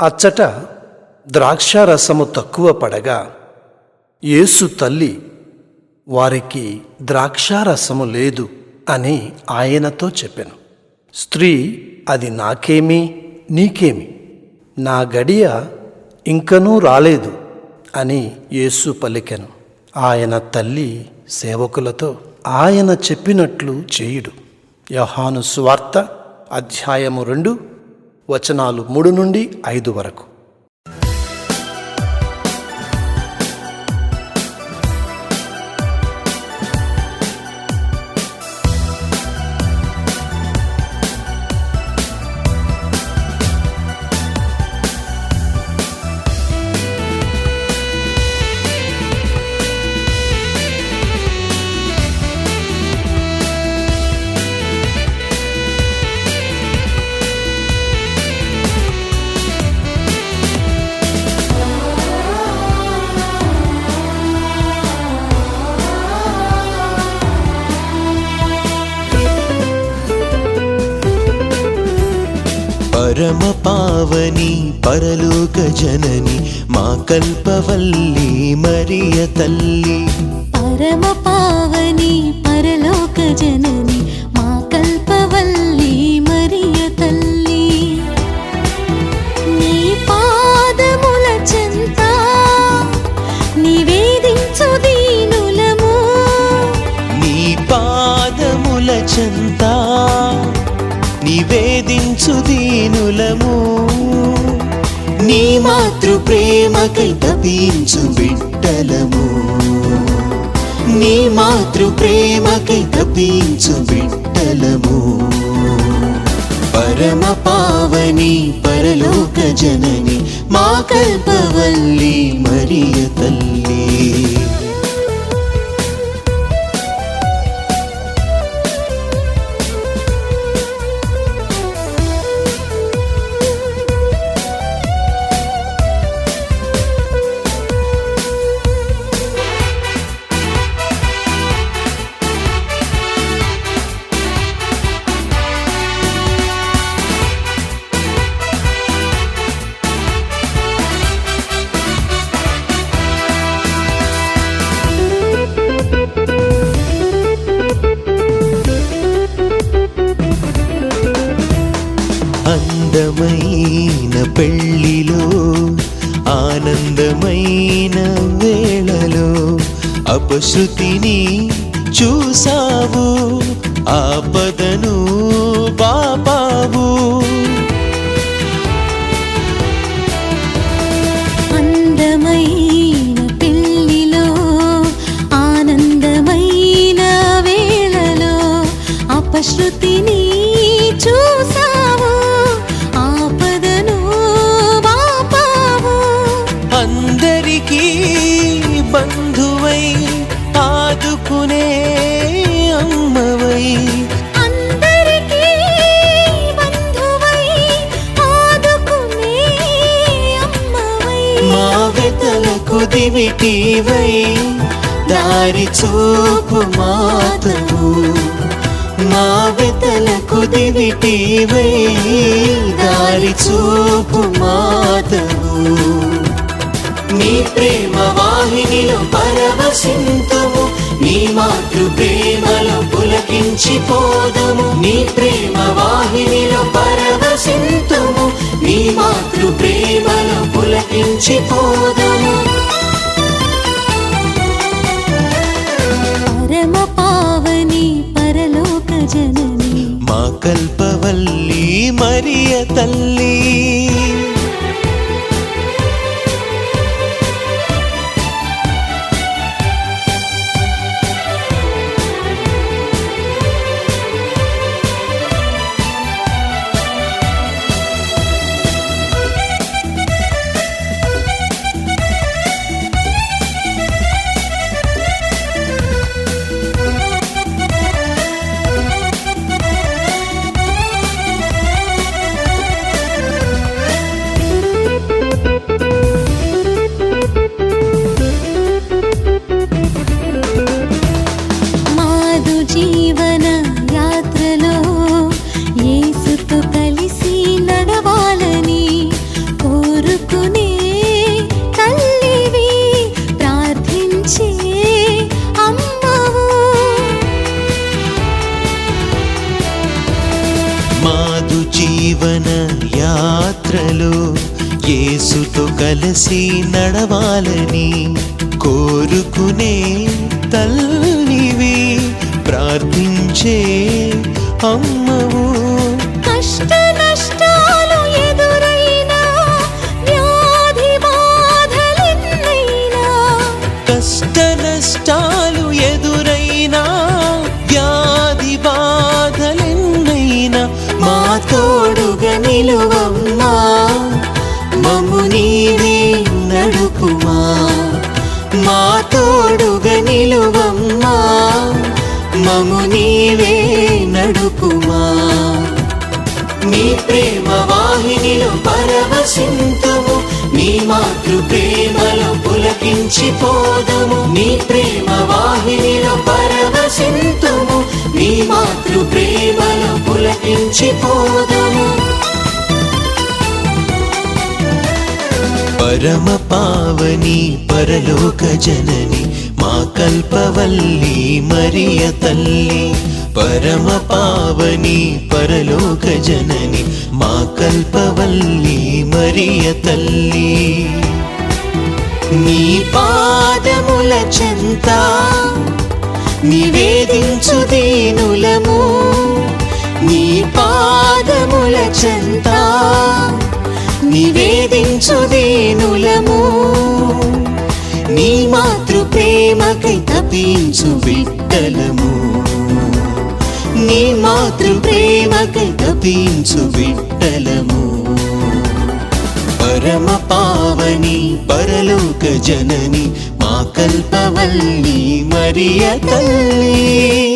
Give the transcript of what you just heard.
అచ్చట ద్రాక్షారసము తక్కువ పడగా యేసు తల్లి వారికి ద్రాక్షారసము లేదు అని ఆయనతో చెప్పాను. స్త్రీ అది నాకేమి నీకేమి? నా గడియ ఇంకనూ రాలేదు అని యేసు పలికెను. ఆయన తల్లి సేవకులతో ఆయన చెప్పినట్లు చేయుడు. యహాను స్వార్త అధ్యాయము రెండు వచనాలు మూడు నుండి ఐదు వరకు. పరమ పావని పరలోక జనని మా కల్పవల్లి మరియ తల్లి. ఛేదించు దీనులము. నీ మాతృ ప్రేమకై తపించు బిడ్డలము. నీ మాతృ ప్రేమకై తపించు బిడ్డలము. పరమ పావని పరలోక జనని మా కల్పవల్లి మరియ తల్లి. అందమైన పెళ్ళిలో ఆనందమైన వేళలో అపశృతిని చూసావు ఆపదను బాపావు. అందమైన పెళ్ళిలో ఆనందమైన వేళలో అపశృతిని చూసావు దివిటీవై దారి చూపు మాతవు మా వెతలకు దివిటీవై దారి చూపు మాతవు నీ ప్రేమ వాహినిలో పరవశింతుము నీ మాతృ ప్రేమ పులకించిపోదుము నీ ప్రేమ వాహినిలో పరవశింతుము నీ మాతృ ప్రేమలో పులకించిపోదుము. పరమ పావని పరలోక జనని మా కల్పవల్లి మరియ తల్లి జీవన యాత్రలో యేసుతో కలిసి నడవాలని కోరుకునే తల్లివి ప్రార్థించే అమ్మవు. కష్ట నిలువమ్మా. మము నీవే నడుపుమా. మా తోడుగా నిలువమ్మా. మము నీవే నడుపుమా. నీ ప్రేమ వాహినిలో పరవశింతుము. నీ మాతృ ప్రేమలో పులకించిపోదుము. నీ ప్రేమ వాహినిలో పరవశింతుము. నీ మాతృ ప్రేమలో పులకించిపోదుము. పరమ పావని పరలోక జనని మా కల్పవల్లి మరియ తల్లి. పరమ పావని పరలోక జనని మా కల్పవల్లి మరియ తల్లి. నీ పాదముల చెంత నివేదించు దీనులము. నీ పాదముల చెంత నివేదించు దీనులము నీ మాతృ ప్రేమకై తపించు బిడ్డలము నీ మాతృ ప్రేమకై తపించు బిడ్డలము పరమ పావని పరలోక జనని మా కల్పవల్లి మరియ తల్లి.